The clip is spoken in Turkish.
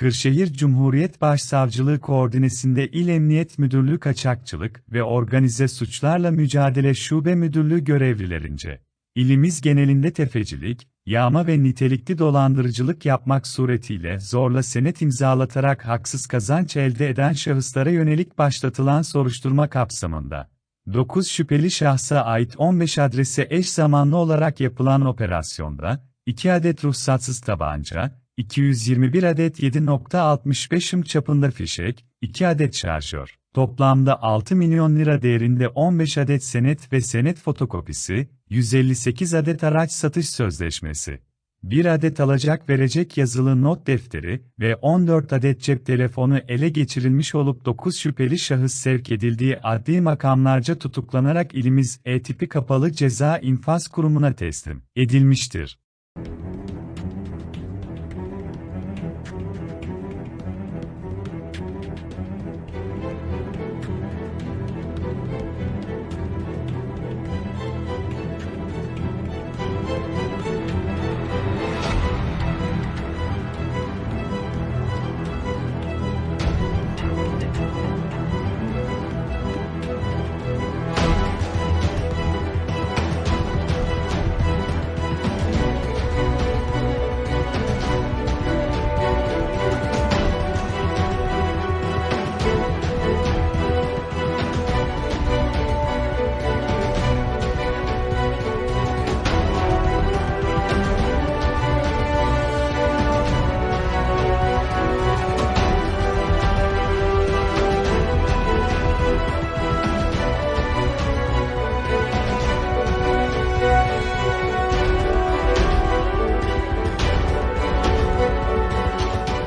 Kırşehir Cumhuriyet Başsavcılığı koordinesinde İl Emniyet Müdürlüğü Kaçakçılık ve Organize Suçlarla Mücadele Şube Müdürlüğü görevlilerince, ilimiz genelinde tefecilik, yağma ve nitelikli dolandırıcılık yapmak suretiyle zorla senet imzalatarak haksız kazanç elde eden şahıslara yönelik başlatılan soruşturma kapsamında, 9 şüpheli şahsa ait 15 adrese eş zamanlı olarak yapılan operasyonda, 2 adet ruhsatsız tabanca, 221 adet 7.65 ım çapında fişek, 2 adet şarjör, toplamda 6 milyon lira değerinde 15 adet senet ve senet fotokopisi, 158 adet araç satış sözleşmesi, 1 adet alacak verecek yazılı not defteri ve 14 adet cep telefonu ele geçirilmiş olup 9 şüpheli şahıs sevk edildiği adli makamlarca tutuklanarak ilimiz E-tipi kapalı ceza infaz kurumuna teslim edilmiştir. you